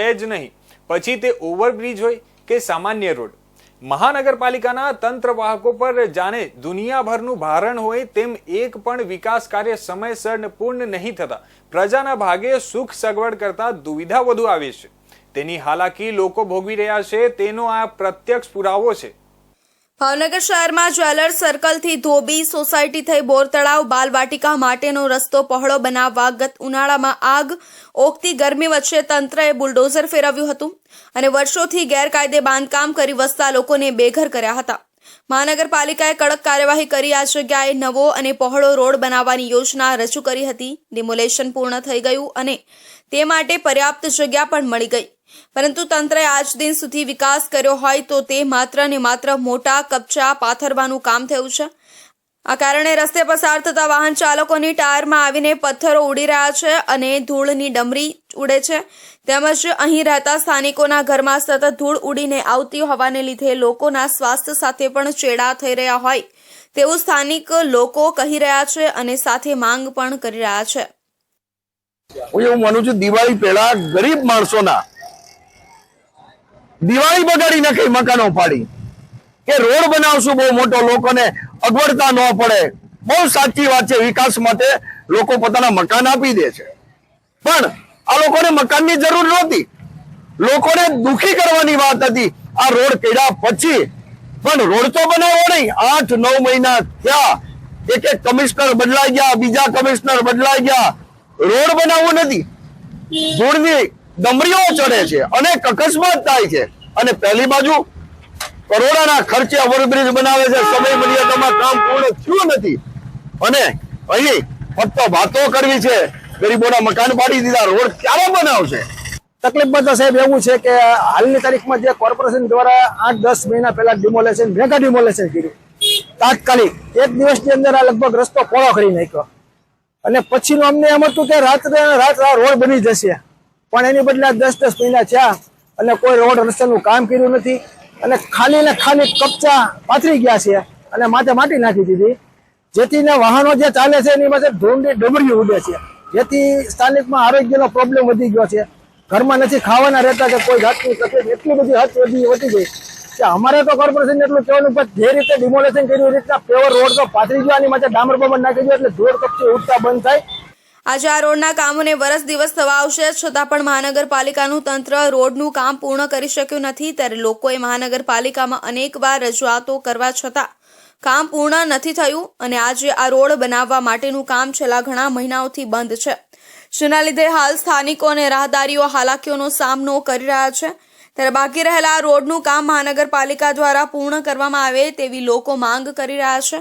છે જ નહીં. પછી તે ઓવરબ્રિજ હોય કે સામાન્ય રોડ. મહાનગરપાલિકાના તંત્રવાહકો પર જાણે દુનિયાભરનું ભારણ હોય તેમ એક પણ વિકાસ કાર્ય સમયસર પૂર્ણ નહીં થતા. પ્રજાના ભાગે સુખ સગવડ કરતા દુવિધા વધુ આવે છે. તેની હાલાકી લોકો ભોગવી રહ્યા છે. તેનો આ પ્રત્યક્ષ પુરાવો છે. ભાવનગર શહેરમાં જ્વેલર્સ સર્કલથી ધોબી સોસાયટી થઈ બોર તળાવ બાલવાટિકા માટેનો રસ્તો પહોળો બનાવવા ગત ઉનાળામાં આગ ઓગતી ગરમી વચ્ચે તંત્રએ બુલડોઝર ફેરવ્યું હતું અને વર્ષોથી ગેરકાયદે બાંધકામ કરી વસતા લોકોને બેઘર કર્યા હતા. મહાનગરપાલિકાએ કડક કાર્યવાહી કરી. આ જગ્યાએ નવો અને પહોળો રોડ બનાવવાની યોજના રજૂ કરી હતી. ડિમોલેશન પૂર્ણ થઈ ગયું અને તે માટે પર્યાપ્ત જગ્યા પણ મળી ગઈ. પરંતુ તંત્રએ આજ દિન સુધી વિકાસ કર્યો હોય તો તે માત્ર ને માત્ર મોટા કપચા પાથરવાનું કામ થયું છે. આ કારણે રસ્તે પસાર થતા વાહન ચાલકોની ટાયરમાં આવીને પથ્થરો ઉડી રહ્યા છે અને ધૂળની ડમરી ઉડે છે. તેમજ અહીં રહેતા સ્થાનિકોના ઘરમાં સતત ધૂળ ઉડીને આવતી હોવાને લીધે લોકોના સ્વાસ્થ્ય સાથે પણ ચેડા થઈ રહ્યા હોય તેવું સ્થાનિક લોકો કહી રહ્યા છે અને સાથે માંગ પણ કરી રહ્યા છે. હું માનું છું, દિવાળી પહેલા ગરીબ માણસોના દિવાળી બગાડી નાખી મકાનો પાડી કે રોડ બનાવશું બહુ મોટો, લોકોને અગવડતા ન પડે. બહુ સાચી વાત છે, વિકાસ માટે લોકો પોતાના મકાન આપી દે છે. પણ આ લોકોને મકાનની જરૂર નહોતી. લોકોને દુખી કરવાની વાત હતી. આ રોડ કર્યા પછી, પણ રોડ તો બનાવો નહીં. આઠ, નવ મહિના થયા. એક એક કમિશનર બદલાઈ ગયા, બીજા કમિશનર બદલાઈ ગયા. રોડ બનાવવો નથી. ધૂળની ડમરીઓ ચડે છે અનેક અકસ્માત થાય છે. અને પહેલી બાજુ કરોડાના ખર્ચે ઓવરબ્રિજ બનાવે છે. સમય મર્યાદામાં કામ પૂર્ણ થયું નથી. અને અહીં ફક્ત વાતો કરવી છે. ગરીબોના મકાન પાડી દીધા, રોડ ક્યારે બનાવશે? તકલીફમાં તો સાહેબ એવું છે કે હાલની તારીખમાં જે કોર્પોરેશન દ્વારા આઠ, દસ મહિના પહેલા ડિમોલેશન મેગા ડિમોલેશન કર્યું. તાત્કાલિક એક દિવસની અંદર આ લગભગ રસ્તો પોળો કરી નાખ્યો. અને પછીનું અમને એમ હતું કે રાત્રે, રાત આ રોડ બની જશે. પણ એની બદલે દસ દસ મહિના થયા અને કોઈ રોડ રસ્તાનું કામ કર્યું નથી. અને ખાલી ને ખાલી કપચા પાથરી ગયા છે અને માથે માટી નાખી દીધી. જેથી ને વાહનો જે ચાલે છે એની પાસે ધૂળની ડમરી ઉડે છે. જેથી સ્થાનિકમાં આરોગ્યનો પ્રોબ્લેમ વધી ગયો છે. ઘરમાં નથી ખાવાના રહેતા કે કોઈ જાતની તકલીફ, એટલી બધી હદ વધી વધી ગઈ કે અમારે તો કોર્પોરેશન એટલું કહેવાનું પણ જે રીતે ડિમોલેશન કર્યું, એ રીતના પેવર રોડ તો પાથરી ગયો, આની માટે ડામર બમર નાખી ગયો, એટલે ધૂળ કપચી ઉઠતા બંધ થાય. આજે આ રોડના કામોને વરસ દિવસ થવા આવશે. છતાં પણ મહાનગરપાલિકાનું તંત્ર રોડનું કામ પૂર્ણ કરી શક્યું નથી. ત્યારે લોકોએ મહાનગરપાલિકામાં અનેકવાર રજૂઆતો કરવા છતાં કામ પૂર્ણ નથી થયું અને આજે આ રોડ બનાવવા માટેનું કામ છેલ્લા ઘણા મહિનાઓથી બંધ છે. જેના લીધે હાલ સ્થાનિકો અને રાહદારીઓ હાલાકીઓનો સામનો કરી રહ્યા છે. ત્યારે બાકી રહેલા આ રોડનું કામ મહાનગરપાલિકા દ્વારા પૂર્ણ કરવામાં આવે તેવી લોકો માંગ કરી રહ્યા છે.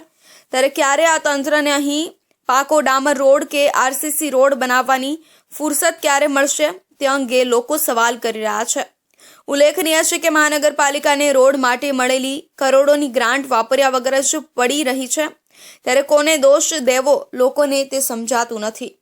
ત્યારે ક્યારે આ તંત્રને અહીં પાકો ડામર રોડ કે આરસીસી રોડ બનાવવાની ફુરસત ક્યારે મળશે તે અંગે લોકો સવાલ કરી રહ્યા છે. ઉલ્લેખનીય છે કે મહાનગરપાલિકાને રોડ માટે મળેલી કરોડોની ગ્રાન્ટ વાપર્યા વગર જ પડી રહી છે. ત્યારે કોને દોષ દેવો, લોકોને તે સમજાતું નથી.